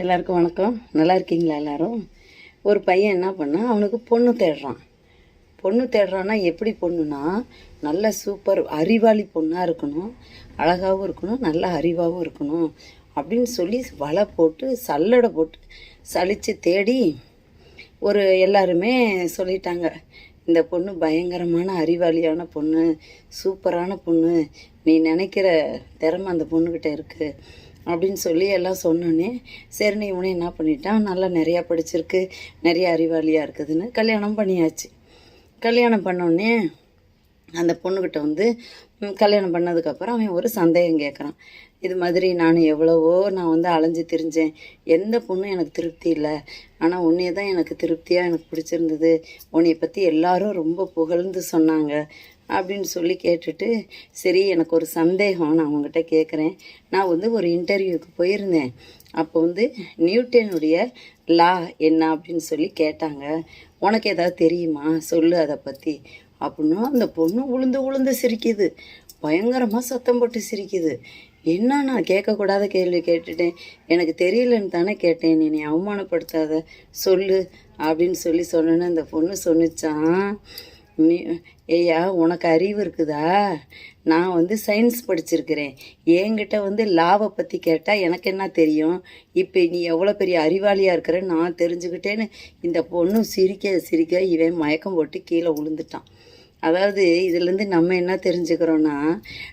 எல்லாருக்கும் வணக்கம். நல்லா இருக்கீங்களா எல்லாரும்? ஒரு பையன் என்ன பண்ணான் அவனுக்கு பொண்ணு தேடுறான். பொண்ணு தேடுறான்னா எப்படி பொண்ணுனா நல்ல சூப்பர் அறிவாளி பொண்ணாக இருக்கணும். அழகாகவும் இருக்கணும் நல்ல அறிவாகவும் இருக்கணும். அப்படின்னு சொல்லி வலை போட்டு சல்லடை போட்டு சலித்து தேடி ஒரு எல்லாருமே சொல்லிட்டாங்க இந்த பொண்ணு பயங்கரமான அறிவாளியான பொண்ணு சூப்பரான பொண்ணு. நீ நினைக்கிற திறமை அந்த பொண்ணுக்கிட்ட இருக்குது அப்படின்னு சொல்லி எல்லாம் சொன்னோன்னே சரி நீ இவனே என்ன பண்ணிட்டான்? நல்லா நிறையா படிச்சிருக்கு நிறைய அறிவாளியாக இருக்குதுன்னு கல்யாணம் பண்ணியாச்சு. கல்யாணம் பண்ணோடனே அந்த பொண்ணுக்கிட்ட வந்து கல்யாணம் பண்ணதுக்கப்புறம் அவன் ஒரு சந்தேகம் கேட்குறான் இது மாதிரி நான் எவ்வளவோ நான் வந்து அலைஞ்சு திரிஞ்சேன். எந்த பொண்ணும் எனக்கு திருப்தி இல்லை. ஆனால் உன்னைய தான் எனக்கு திருப்தியாக எனக்கு பிடிச்சிருந்தது. உன்னைய பற்றி எல்லாரும் ரொம்ப புகழ்ந்து சொன்னாங்க அப்படின்னு சொல்லி கேட்டுட்டு சரி எனக்கு ஒரு சந்தேகம் நான் அவங்ககிட்ட கேட்குறேன் நான் வந்து ஒரு இன்டர்வியூக்கு போயிருந்தேன். அப்போ வந்து நியூட்டனுடைய லா என்ன அப்படின்னு சொல்லி கேட்டாங்க. உனக்கு ஏதாவது தெரியுமா? சொல்லு அதை பற்றி அப்படின்னா அந்த பொண்ணு உளுந்து உளுந்து சிரிக்குது. பயங்கரமாக சத்தம் போட்டு சிரிக்குது. என்ன நான் கேட்கக்கூடாத கேள்வி கேட்டுட்டேன். எனக்கு தெரியலன்னு தானே கேட்டேன். நீ நீ அவமானப்படுத்தாத. சொல்லு அப்படின்னு சொல்லி சொன்னேன்னு அந்த பொண்ணு சொன்னிச்சான் நீ ஏய்யா உனக்கு அறிவு இருக்குதா? நான் வந்து சயின்ஸ் படிச்சிருக்கிறேன். என்கிட்ட வந்து லாவை பற்றி கேட்டால் எனக்கு என்ன தெரியும்? இப்போ நீ எவ்வளோ பெரிய அறிவாளியாக இருக்கிற நான் தெரிஞ்சுக்கிட்டேன்னு. இந்த பொண்ணு சிரிக்க சிரிக்க இவன் மயக்கம் போட்டு கீழே விழுந்துட்டான் அதாவது இதுலேருந்து நம்ம என்ன தெரிஞ்சுக்கிறோன்னா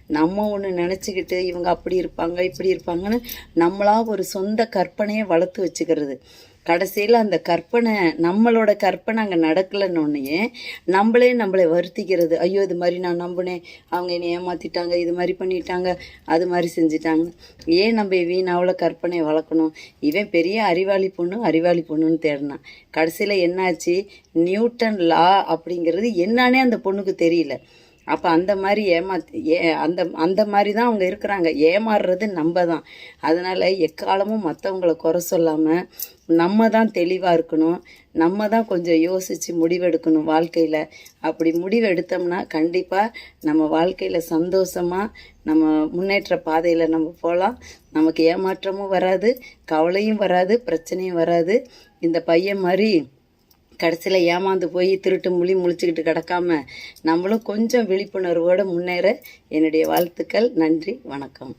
நம்ம ஒன்று நினச்சிக்கிட்டு இவங்க அப்படி இருப்பாங்க இப்படி இருப்பாங்கன்னு நம்மளா ஒரு சொந்த கற்பனையை வளர்த்து வச்சுக்கிறது. கடைசியில் அந்த கற்பனை நம்மளோட கற்பனை அங்கே நடக்கலைன்னொன்னே நம்மளே நம்மளை வருத்திக்கிறது. ஐயோ இது மாதிரி நான் நம்பினேன். அவங்க என்னை ஏமாற்றிட்டாங்க இது மாதிரி பண்ணிட்டாங்க அது மாதிரி செஞ்சிட்டாங்க. ஏன் நம்ம வீணாவில் கற்பனை வளர்க்கணும்? இவன் பெரிய அறிவாளி பொண்ணு அறிவாளி பொண்ணுன்னு தேடினான். கடைசியில் என்னாச்சு? நியூட்டன் லா அப்படிங்கிறது என்னன்னே அந்த பொண்ணுக்கு தெரியல. அப்போ அந்த மாதிரி ஏமாத்தி ஏ அந்த அந்த மாதிரி தான் அவங்க இருக்கிறாங்க. ஏமாறுறது நம்ம தான் அதனால் எக்காலமும் மற்றவங்கள குறை சொல்லாமல் நம்ம தான் தெளிவாக இருக்கணும். நம்ம தான் கொஞ்சம் யோசித்து முடிவெடுக்கணும் வாழ்க்கையில். அப்படி முடிவெடுத்தோம்னா கண்டிப்பாக நம்ம வாழ்க்கையில் சந்தோஷமாக நம்ம முன்னேற்ற பாதையில் நம்ம போகலாம் நமக்கு ஏமாற்றமும் வராது கவலையும் வராது பிரச்சனையும் வராது. இந்த பையன் மாதிரி கடைசியில் ஏமாந்து போய் திருட்டு முழி முழிச்சுக்கிட்டு கிடக்காம நம்மளும் கொஞ்சம் விழிப்புணர்வோடு முன்னேற என்னுடைய வாழ்த்துக்கள். நன்றி வணக்கம்.